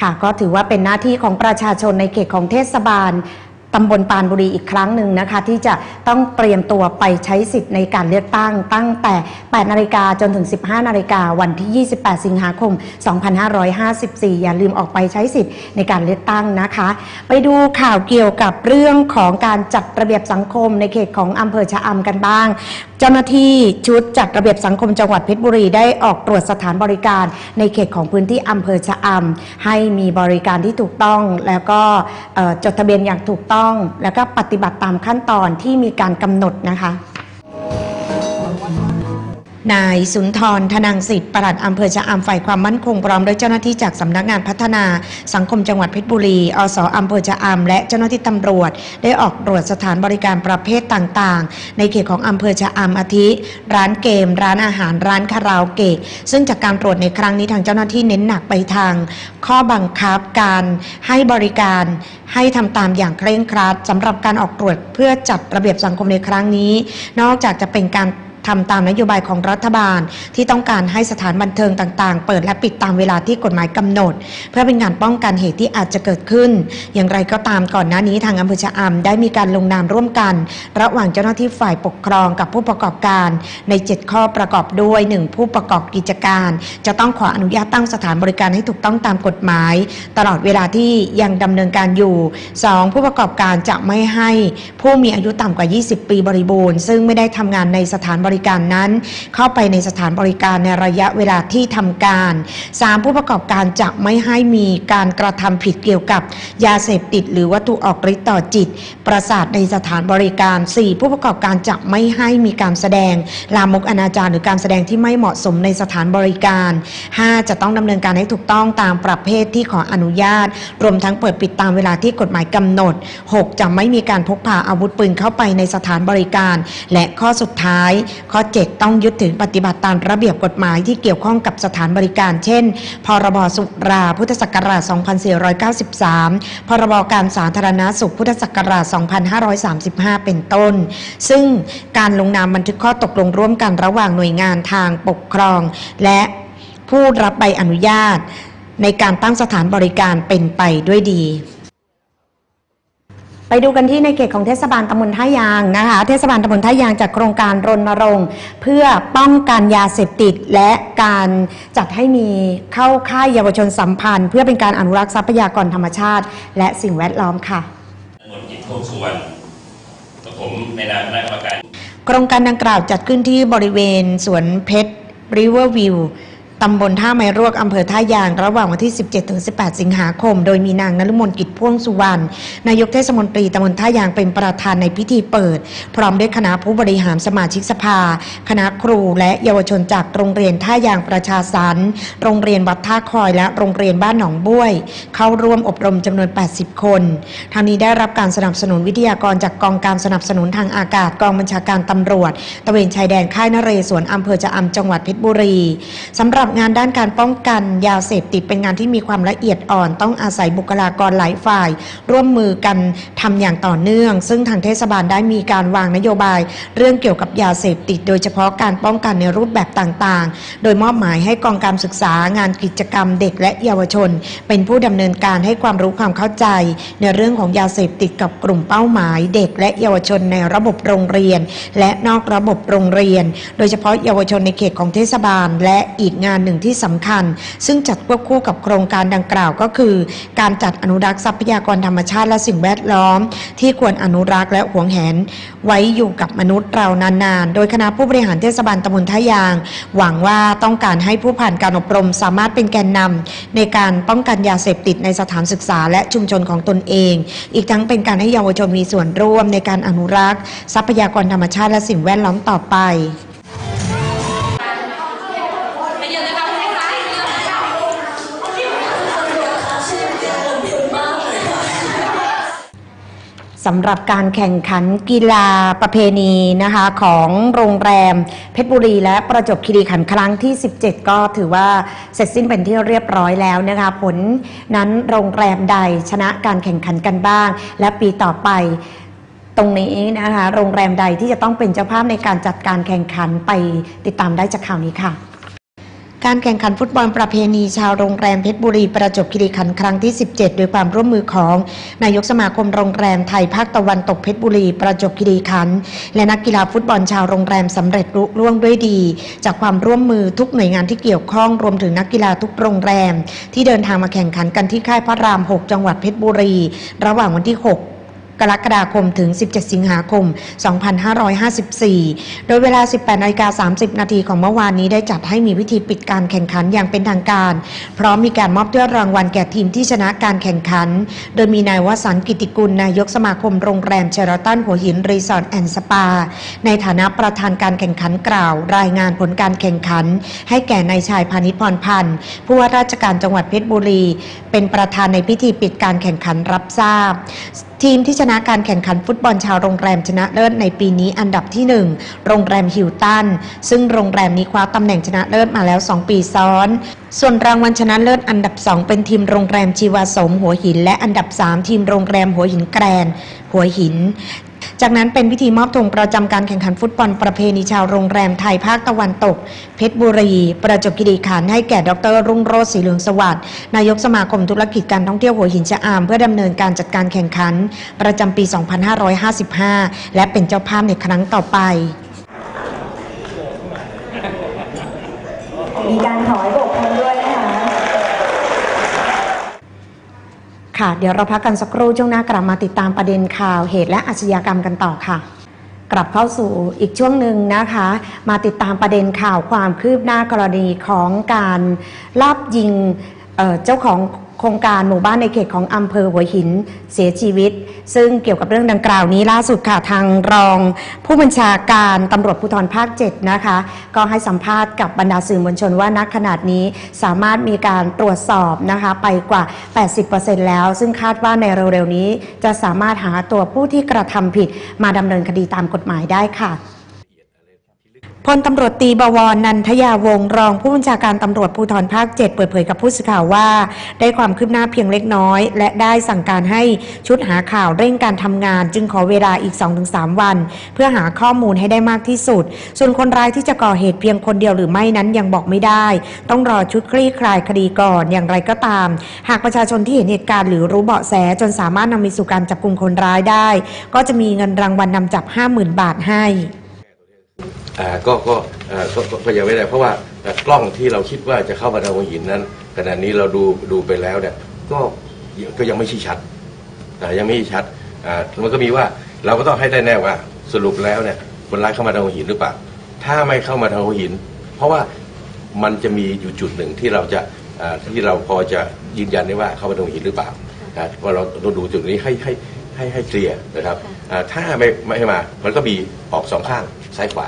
ค่ะก็ถือว่าเป็นหน้าที่ของประชาชนในเขตของเทศบาล ตำบลปานบุรีอีกครั้งหนึ่งนะคะ ที่จะต้องเตรียมตัวไปใช้สิทธิ์ในการเลือกตั้ง ตั้งแต่ 8 นาฬิกาจนถึง 15 นาฬิกาวันที่ 28 สิงหาคม 2554 อย่าลืมออกไปใช้สิทธิ์ในการเลือกตั้งนะคะ ไปดูข่าวเกี่ยวกับเรื่องของการจัดระเบียบสังคมในเขตของอำเภอชะอำกันบ้าง เจ้าหน้าที่ชุดจัดระเบียบสังคมจังหวัดเพชรบุรีได้ออกตรวจสถานบริการ ในเขตของพื้นที่อำเภอชะอำให้มีบริการที่ถูกต้องแล้วก็จดทะเบียนอย่างถูกต้องแล้วก็ปฏิบัติตามขั้นตอนที่มีการกำหนดนะคะ นายสุนทรธนังสิทธิ์ปลัดอำเภอชะอำฝ่ายความมั่นคงพร้อมด้วยเจ้าหน้าที่จากสำนักงานพัฒนา สังคมจังหวัดเพชรบุรี อสอำเภอชะอำและเจ้าหน้าที่ตำรวจ ได้ออกตรวจสถานบริการประเภทต่างๆ ในเขตของอำเภอชะอำอาทิ ร้านเกม ร้านอาหารร้านคาราโอเกะซึ่งจากการตรวจในครั้งนี้ทางเจ้าหน้าที่เน้นหนักไปทาง ข้อบังคับการให้บริการให้ทำตามอย่างเคร่งครัดสำหรับการออกตรวจเพื่อจัดระเบียบสังคมในครั้งนี้ นอกจากจะเป็นการ ทำตามนโยบายของรัฐบาล ที่ต้องการให้สถานบันเทิงต่างๆ เปิดและปิดตามเวลาที่กฎหมายกำหนด เพื่อเป็นการป้องกันเหตุที่อาจจะเกิดขึ้น อย่างไรก็ตามก่อนหน้านี้ทางอำเภอชะอำได้มีการลงนามร่วมกัน ระหว่างเจ้าหน้าที่ฝ่ายปกครองกับผู้ประกอบการ ใน 7 ข้อประกอบด้วย 1. ผู้ประกอบกิจการ จะต้องขออนุญาตตั้งสถานบริการให้ถูกต้องตามกฎหมาย ตลอดเวลาที่ยังดำเนินการอยู่ 2. ผู้ประกอบการจะไม่ให้ผู้มีอายุต่ำกว่า 20 ปีบริบูรณ์ ซึ่งไม่ได้ทำงานในสถานบริการนั้น เข้าไปในสถานบริการในระยะเวลาที่ทำการ 3. ผู้ประกอบการจะไม่ให้มีการกระทำผิดเกี่ยวกับยาเสพติด หรือวัตถุออกฤทธิ์ต่อจิต ประสาทในสถานบริการ 4. ผู้ประกอบการจะไม่ให้มีการแสดง ลามกอนาจารหรือการแสดงที่ไม่เหมาะสมในสถานบริการ 5. จะต้องดำเนินการให้ถูกต้องตามประเภทที่ขออนุญาต รวมทั้งเปิดปิดตามเวลาที่กฎหมายกำหนด 6. จะไม่มีการพกพาอาวุธปืนเข้าไปในสถานบริการ และข้อสุดท้าย ข้อ 7 ต้องยึดถือปฏิบัติตามระเบียบกฎหมายที่เกี่ยวข้องกับสถานบริการ เช่น พรบสุราพุทธศักราช 2493 พรบการสาธารณสุขพุทธศักราช2535 เป็นต้น ซึ่งการลงนามบันทึกข้อตกลงร่วมกันระหว่างหน่วยงานทางปกครอง และผู้รับใบอนุญาต ในการตั้งสถานบริการเป็นไปด้วยดีไปดูกันที่ในเขตของเทศบาลตำบลท่ายางนะคะ เทศบาลตำบลท่ายางจัดโครงการรณรงค์เพื่อป้องกันยาเสพติด และการจัดให้มีเข้าค่ายเยาวชนสัมพันธ์ เพื่อเป็นการอนุรักษ์ทรัพยากรธรรมชาติ และสิ่งแวดล้อมค่ะ หมวดกิจโคกสุวรกับผมในนามคณะกรรมการ โครงการดังกล่าวจัดขึ้นที่บริเวณสวนเพชรริเวอร์วิว ตำบลท่าไม้รวกอำเภอท่ายาง ระหว่างวันที่ 17-18 สิงหาคม โดยมีนางนฤมลกิจพ่วงสุวรรณ นายกเทศมนตรีตำบลท่ายางเป็นประธานในพิธีเปิด พร้อมด้วยคณะผู้บริหารสมาชิกสภา คณะครูและเยาวชนจากโรงเรียนท่ายางประชาสรรค์โรงเรียนวัดท่าคอยและโรงเรียนบ้านหนองบ้วย เข้าร่วมอบรมจำนวน 80 คนทางนี้ได้รับการสนับสนุนวิทยากรจากกองการสนับสนุนทางอากาศกองบัญชาการตำรวจตะเวนชายแดนค่ายนเรศวรอำเภอจะอำจังหวัดเพชรบุรีสำหรับงานด้านการป้องกันยาเสพติดเป็นงานที่มีความละเอียดอ่อน ต้องอาศัยบุคลากรหลายฝ่าย ร่วมมือกันทำอย่างต่อเนื่อง ซึ่งทางเทศบาลได้มีการวางนโยบาย เรื่องเกี่ยวกับยาเสพติด โดยเฉพาะการป้องกันในรูปแบบต่างๆ โดยมอบหมายให้กองการศึกษางานกิจกรรมเด็กและเยาวชน เป็นผู้ดำเนินการให้ความรู้ความเข้าใจ ในเรื่องของยาเสพติดกับกลุ่มเป้าหมาย เด็กและเยาวชนในระบบโรงเรียน และนอกระบบโรงเรียน โดยเฉพาะเยาวชนในเขตของเทศบาล และอีกงานหนึ่งที่สำคัญ ซึ่งจัดควบคู่กับโครงการดังกล่าวก็คือ การจัดอนุรักษ์ทรัพยากรธรรมชาติและสิ่งแวดล้อม ที่ควรอนุรักษ์และหวงแหน ไว้อยู่กับมนุษย์เรานานๆ โดยคณะผู้บริหารเทศบาลตำบลท่ายาง หวังว่าต้องการให้ผู้ผ่านการอบรมสามารถเป็นแกนนำในการป้องกันยาเสพติดในสถานศึกษาและชุมชนของตนเอง อีกทั้งเป็นการให้เยาวชนมีส่วนร่วมในการอนุรักษ์ ทรัพยากรธรรมชาติและสิ่งแวดล้อมต่อไป สำหรับการแข่งขันกีฬาประเพณีนะคะของโรงแรม เพชรบุรีและประจบคีรีขันธ์ครั้งที่ 17 ก็ถือว่าเสร็จสิ้นเป็นที่เรียบร้อยแล้วนะคะผลนั้นโรงแรมใดชนะการแข่งขันกันบ้าง และปีต่อไปตรงนี้นะคะโรงแรมใดที่จะต้องเป็นเจ้าภาพในการจัดการแข่งขันไปติดตามได้จากข่าวนี้ค่ะ การแข่งขันฟุตบอลประเพณีชาวโรงแรมเพชรบุรีประจบคีรีขันธ์ครั้งที่ 17 โดยความร่วมมือของ นายกสมาคมโรงแรมไทยภาคตะวันตกเพชรบุรีประจบคีรีขันธ์และนักกีฬาฟุตบอลชาวโรงแรมสำเร็จลุล่วงด้วยดี จากความร่วมมือทุกหน่วยงานที่เกี่ยวข้องรวมถึงนักกีฬาทุกโรงแรม ที่เดินทางมาแข่งขันกันที่ค่ายพระราม 6 จังหวัดเพชรบุรี ระหว่างวันที่ 6 กรกฎาคมถึง 17 สิงหาคม 2554 โดยเวลา 18นาฬิกา30 นาทีของเมื่อวานนี้ได้จัดให้มีพิธีปิดการแข่งขันอย่างเป็นทางการ พร้อมมีการมอบถ้วยรางวัลแก่ทีมที่ชนะการแข่งขัน โดยมีนายวสันกิติกุลนายกสมาคมโรงแรมเชอราตันหัวหินรีสอร์ทแอนด์สปา ในฐานะประธานการแข่งขันกล่าว รายงานผลการแข่งขัน ให้แก่นายชายพานิชพรพันธ์ผู้ว่าราชการจังหวัดเพชรบุรี เป็นประธานในพิธีปิดการแข่งขันรับทราบ ทีมที่ชนะนะการแข่งขันฟุตบอลชาวโรงแรมชนะเลิศในปีนี้อันดับที่ 1 โรงแรมฮิลตัน ซึ่งโรงแรมนี้คว้าตำแหน่งชนะเลิศมาแล้ว 2 ปีซ้อน ส่วนรางวัลชนะเลิศอันดับ 2 เป็นทีมโรงแรมชีวาสมหัวหิน และอันดับ 3 ทีมโรงแรมหัวหินแกรนหัวหิน จากนั้นเป็นพิธีมอบธงประจำการแข่งขันฟุตบอลประเพณีชาวโรงแรมไทยภาคตะวันตก เพชรบุรี ประจวบคีรีขันธ์ให้แก่ดร รุ่งโรจน์ศรีเหลืองสวัสดิ์นายกสมาคมธุรกิจการท่องเที่ยวหัวหินชะอามเพื่อดำเนินการจัดการแข่งขัน ประจำปี 2555 และเป็นเจ้าภาพในครั้งต่อไป มีการถอยนะคะ ค่ะเดี๋ยวเราพักกันสักครู่ช่วงหน้ากลับมาติดตามประเด็นข่าวเหตุและอาชญากรรมกันต่อค่ะ กลับเข้าสู่อีกช่วงหนึ่งนะคะ มาติดตามประเด็นข่าวความคืบหน้ากรณีของการลอบยิงเเจ้าของโครงการหมู่บ้านในเขตของอำเภอหัวหินเสียชีวิต ซึ่งเกี่ยวกับเรื่องดังกล่าวนี้ล่าสุดค่ะทางรองผู้บัญชาการตำรวจภูธรภาค 7 นะคะ ก็ให้สัมภาษณ์กับบรรดาสื่อมวลชนว่านักขนาดนี้สามารถมีการตรวจสอบนะคะไปกว่า 80%แล้ว ซึ่งคาดว่าในเร็วๆนี้จะสามารถหาตัวผู้ที่กระทำผิดมาดำเนินคดีตามกฎหมายได้ค่ะ พลตำรวจตีบวรนันทยาวงรองผู้บัญชาการตำรวจภูธรภาค 7 เปิดเผยกับผู้สื่อข่าวว่า ได้ความคืบหน้าเพียงเล็กน้อย และได้สั่งการให้ชุดหาข่าวเร่งการทำงาน จึงขอเวลาอีก 2-3 วัน เพื่อหาข้อมูลให้ได้มากที่สุด ส่วนคนร้ายที่จะก่อเหตุเพียงคนเดียวหรือไม่นั้นยังบอกไม่ได้ ต้องรอชุดคลี่คลายคดีก่อนอย่างไรก็ตาม หากประชาชนที่เห็นเหตุการณ์หรือรู้เบาะแสจนสามารถนำไปสู่การจับกลุ่มคนร้ายได้ ก็จะมีเงินรางวัลนำจับ 50,000 บาทให้ ก็ก็อ่าก็ก็ก็ยังไม่ได้ เพราะว่าอ่ากล้องที่เราคิดว่าจะเข้ามาทางหัวหินนั้นขณะนี้เราดูดูไปแล้วเนี่ยก็ก็ยังไม่ชี้ชัดอ่ายังไม่ชี้ชัดอ่ามันก็มีว่าเราก็ต้องให้ได้แน่ว่าสรุปแล้วเนี่ยคนร้ายเข้ามาทางหัวหินหรือเปล่าถ้าไม่เข้ามาทางหัวหิน เพราะว่ามันจะมีอยู่จุดหนึ่งที่เราจะอ่าที่เราพอจะยืนยันได้ว่าเข้ามาทางหัวหินหรือเปล่าอ่าเพราะเราต้องดูจุดนี้ให้ให้ให้ให้เคลียร์นะครับอ่าถ้าไม่ไม่ให้มามันก็มีออกสองข้างซ้ายขวา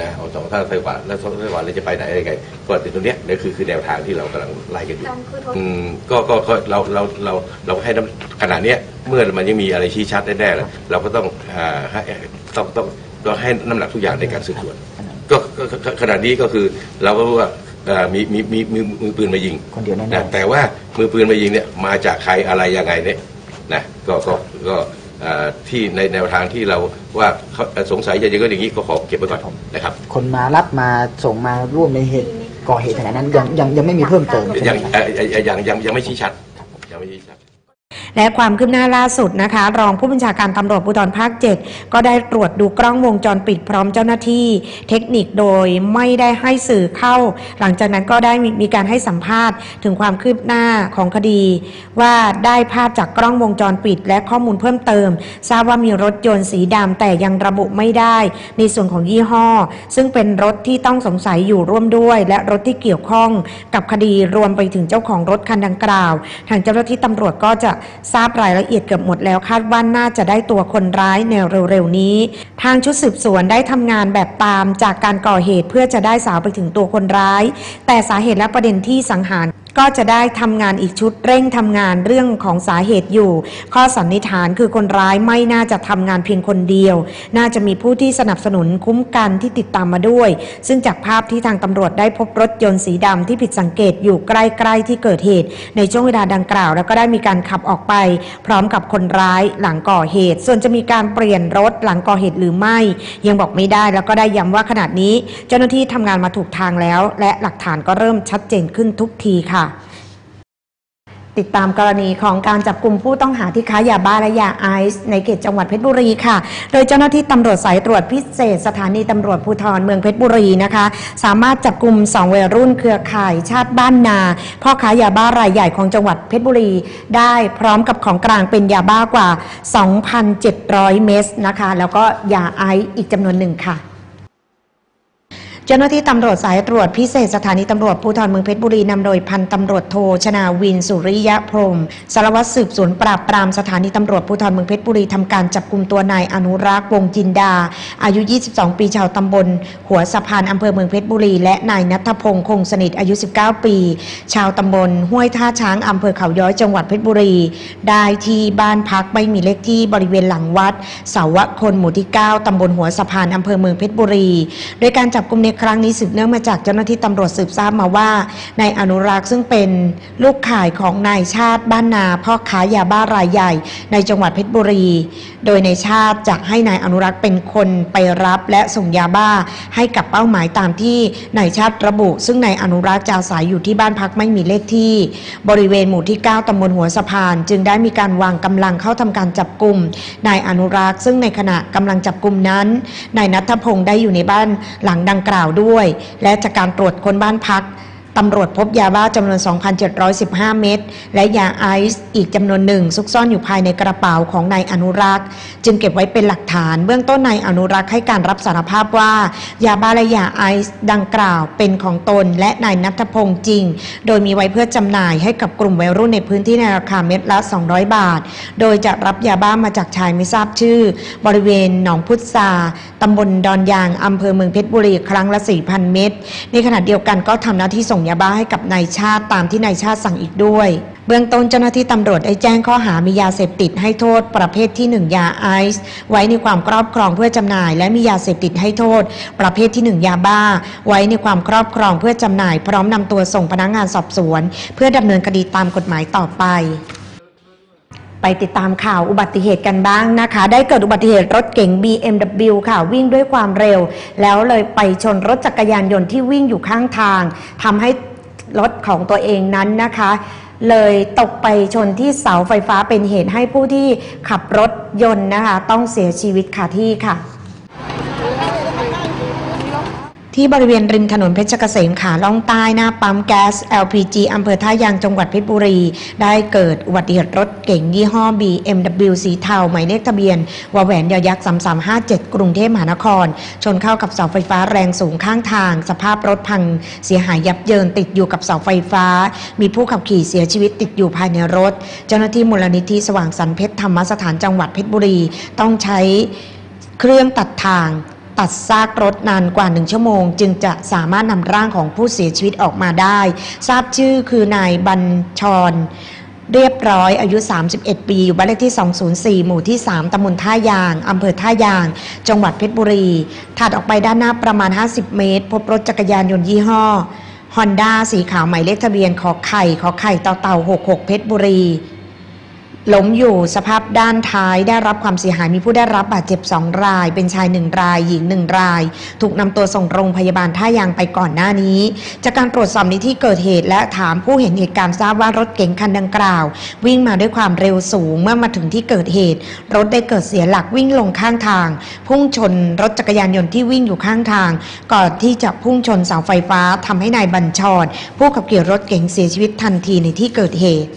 นะเอาสองท่านไฟขวาแล้วสองไฟขวาเราจะไปไหนอะไรไงก็ติดตรงเนี้ยนี่คือคือแนวทางที่เรากำลังไล่กันอยู่การคือโทษอืมก็ก็ก็เราเราเราเราให้น้ำขนาดเนี้ยเมื่อมันยังมีอะไรชี้ชัดแน่ๆแล้วเราก็ต้องอ่าให้ต้องต้องต้องให้น้ำหนักทุกอย่างในการสืบสวน ก็ก็ก็ขนาดนี้ก็คือเราก็รู้ว่าเอ่อมีมีมีมีมือปืนมายิงคนเดียวแน่ๆนะแต่ว่ามือปืนมายิงเนี่ยมาจากใครอะไรยังไงเนี่ยนะก็ก็ก็เอ่อ ที่ในแนวทางที่เราว่าเขาสงสัยจะยิงก็อย่างนี้ก็ขอเก็บไว้ก่อนนะครับ คนมารับมาส่งมาร่วมในเหตุก่อเหตุขนาดนั้นยังยังยังไม่มีเพิ่มเติมใช่ยังไหมครับเอ่อเอ่อเอ่อยังยังยังไม่ชี้ชัดยังไม่ชี้ชัด และความคืบหน้าล่าสุดนะคะ รองผู้บัญชาการตำรวจภูธรภาค 7 ก็ได้ตรวจดูกล้องวงจรปิดพร้อมเจ้าหน้าที่ เทคนิคโดยไม่ได้ให้สื่อเข้า หลังจากนั้นก็ได้มีมีการให้สัมภาษณ์ถึงความคืบหน้าของคดี ว่าได้ภาพจากกล้องวงจรปิด และข้อมูลเพิ่มเติม ทราบว่ามีรถยนต์สีดำแต่ยังระบุไม่ได้ ในส่วนของยี่ห้อ ซึ่งเป็นรถที่ต้องสงสัยอยู่ร่วมด้วย และรถที่เกี่ยวข้องกับคดีรวมไปถึงเจ้าของรถคันดังกล่าว ทางเจ้าหน้าที่ตำรวจก็จะทราบรายละเอียดเกือบหมดแล้วคาดว่าน่าจะได้ตัวคนร้ายในเร็วๆนี้ ทางชุดสืบสวนได้ทำงานแบบตามจากการก่อเหตุเพื่อจะได้สาวไปถึงตัวคนร้าย แต่สาเหตุและประเด็นที่สังหาร ก็จะได้ทำงานอีกชุดเร่งทำงานเรื่องของสาเหตุอยู่ ข้อสันนิษฐานคือคนร้ายไม่น่าจะทำงานเพียงคนเดียว น่าจะมีผู้ที่สนับสนุนคุ้มกันที่ติดตามมาด้วย ซึ่งจากภาพที่ทางตำรวจได้พบรถยนต์สีดำที่ผิดสังเกตอยู่ใกล้ๆที่เกิดเหตุ ในช่วงเวลาดังกล่าว แล้วก็ได้มีการขับออกไป พร้อมกับคนร้ายหลังก่อเหตุ ส่วนจะมีการเปลี่ยนรถหลังก่อเหตุหรือไม่ ยังบอกไม่ได้แล้วก็ได้ย้ำว่าขณะนี้ เจ้าหน้าที่ทำงานมาถูกทางแล้ว และหลักฐานก็เริ่มชัดเจนขึ้นทุกทีค่ะ ติดตามกรณีของการจับกลุ่มผู้ต้องหาที่ค้ายาบ้าและยาไอซ์ในเขตจังหวัดเพชรบุรีค่ะ โดยเจ้าหน้าที่ตำรวจสายตรวจพิเศษ สถานีตำรวจภูธรเมืองเพชรบุรีนะคะ สามารถจับกลุ่มสองวัยรุ่นเครือข่ายชาติบ้านนาพ่อค้ายาบ้ารายใหญ่ของจังหวัดเพชรบุรี ได้พร้อมกับของกลางเป็นยาบ้ากว่า 2,700 เม็ดนะคะ แล้วก็ยาไอซ์อีกจำนวนหนึ่งค่ะ เจ้าหน้าที่ตำรวจสายตรวจพิเศษสถานีตำรวจภูธรเมืองเพชรบุรีนำโดยพันตำรวจโทชนาวินสุริยะพรมสารวัตรสืบสวนปราบปรามสถานีตำรวจภูธรเมืองเพชรบุรีทำการจับกลุ่มตัวนายอนุรักษ์วงจินดา อายุ 22 ปีชาวตำบล หัวสะพานอำเภอเมืองเพชรบุรี และนายนัทพงศ์คงสนิทอายุ 19 ปี ชาวตำบล ห้วยท่าช้างอำเภอเขาย้อยจังหวัดเพชรบุรี ได้ที่บ้านพักไม่มีเลขที่บริเวณหลังวัด เสาวคนหมู่ที่ 9ตำบลหัวสะพานอำเภอเมืองเพชรบุรี โดยการจับกลุ่มในครั้งนี้สืบเนื่องมาจากเจ้าหน้าที่ตำรวจสืบทราบมาว่านายอนุรักษ์ซึ่งเป็นลูกข่ายของนายชาติบ้านนาพ่อค้ายาบ้ารายใหญ่ ในจังหวัดเพชรบุรี โดยนายชาติจะให้นายอนุรักษ์เป็นคนไปรับและส่งยาบ้าให้กับเป้าหมายตามที่นายชาติระบุ ซึ่งนายอนุรักษ์จะอาศัยอยู่ที่บ้านพักไม่มีเลขที่ บริเวณหมู่ที่ 9ตำบลหัวสะพาน จึงได้มีการวางกำลังเข้าทำการจับกลุ่มนายอนุรักษ์ซึ่งในขณะกำลังจับกลุ่มนั้นนายนัทพงศ์ได้อยู่ในบ้านหลังดังกล่าวด้วย และจากการตรวจค้นบ้านพัก ตำรวจพบยาบ้าจำนวน 2,715 เม็ด และยาไอซ์อีกจำนวนหนึ่งซุกซ่อนอยู่ภายในกระเป๋าของนายอนุรักษ์ จึงเก็บไว้เป็นหลักฐาน เบื้องต้นนายอนุรักษ์ให้การรับสารภาพว่า ยาบ้าและยาไอซ์ดังกล่าวเป็นของตน และนายนัทพงศ์จริง โดยมีไว้เพื่อจำหน่ายให้กับกลุ่มวัยรุ่นในพื้นที่ในราคาเม็ดละ 200 บาท โดยจะรับยาบ้ามาจากชายไม่ทราบชื่อ บริเวณหนองพุทราตำบลดอนยางอำเภอเมืองเพชรบุรีครั้งละ4,000 เม็ดในขณะเดียวกันก็ทำหน้าที่ส่งยาบ้าให้กับนายชาติตามที่นายชาติสั่งอีกด้วย เบื้องต้นเจ้าหน้าที่ตำรวจได้แจ้งข้อหามียาเสพติดให้โทษประเภทที่ 1 ยาไอซ์ไว้ในความครอบครองเพื่อจำหน่าย และมียาเสพติดให้โทษ ประเภทที่ 1 ยาบ้า ไว้ในความครอบครองเพื่อจำหน่าย พร้อมนำตัวส่งพนักงานสอบสวน เพื่อดำเนินคดีตามกฎหมายต่อไป ไปติดตามข่าวอุบัติเหตุกันบ้างนะคะ ได้เกิดอุบัติเหตุรถเก๋ง BMW ค่ะวิ่งด้วยความเร็ว แล้วเลยไปชนรถจักรยานยนต์ที่วิ่งอยู่ข้างทางทำให้รถของตัวเองนั้นนะคะ เลยตกไปชนที่เสาไฟฟ้าเป็นเหตุให้ผู้ที่ขับรถยนต์นะคะ ต้องเสียชีวิตคาที่ค่ะ ที่บริเวณริมถนนเพชรเกษมขาล่องใต้หน้าปั๊มแก๊ส LPG อำเภอท่ายางจังหวัดเพชรบุรี ได้เกิดอุบัติเหตุรถเก๋งยี่ห้อ BMW สีเทาหมายเลขทะเบียนวแหวนยอยักษ์3357 กรุงเทพมหานคร ชนเข้ากับเสาไฟฟ้าแรงสูงข้างทาง สภาพรถพังเสียหายยับเยินติดอยู่กับเสาไฟฟ้า มีผู้ขับขี่เสียชีวิตติดอยู่ภายในรถ เจ้าหน้าที่มูลนิธิสว่างสรรเพชรธรรมสถานจังหวัดเพชรบุรี ต้องใช้เครื่องตัดทาง ตัดซากรถนานกว่าหนึ่งชั่วโมง จึงจะสามารถนำร่างของผู้เสียชีวิตออกมาได้ ทราบชื่อคือนายบัญชรเรียบร้อยอายุ 31 ปี อยู่บ้านเลขที่ 204 หมู่ที่ 3 ตำบลท่ายาง อำเภอท่ายาง จังหวัดเพชรบุรี ถัดออกไปด้านหน้าประมาณ 50 เมตร พบรถจักรยานยนต์ยี่ห้อฮอนด้าสีขาวหมายเลขทะเบียนขอไข่ขอไข่เต่าเต่า66 เพชรบุรี ล้มอยู่สภาพด้านท้ายได้รับความเสียหายมีผู้ได้รับบาดเจ็บ 2 ราย เป็นชาย 1 ราย หญิง 1 ราย ถูกนำตัวส่งโรงพยาบาลท่ายางไปก่อนหน้านี้ จากการตรวจสอบในที่เกิดเหตุและถามผู้เห็นเหตุการณ์ทราบว่ารถเก๋งคันดังกล่าว วิ่งมาด้วยความเร็วสูงเมื่อมาถึงที่เกิดเหตุ รถได้เกิดเสียหลักวิ่งลงข้างทาง พุ่งชนรถจักรยานยนต์ที่วิ่งอยู่ข้างทาง ก่อนที่จะพุ่งชนเสาไฟฟ้าทำให้นายบัญชรผู้ขับขี่รถเก๋งเสียชีวิตทันทีในที่เกิดเหตุ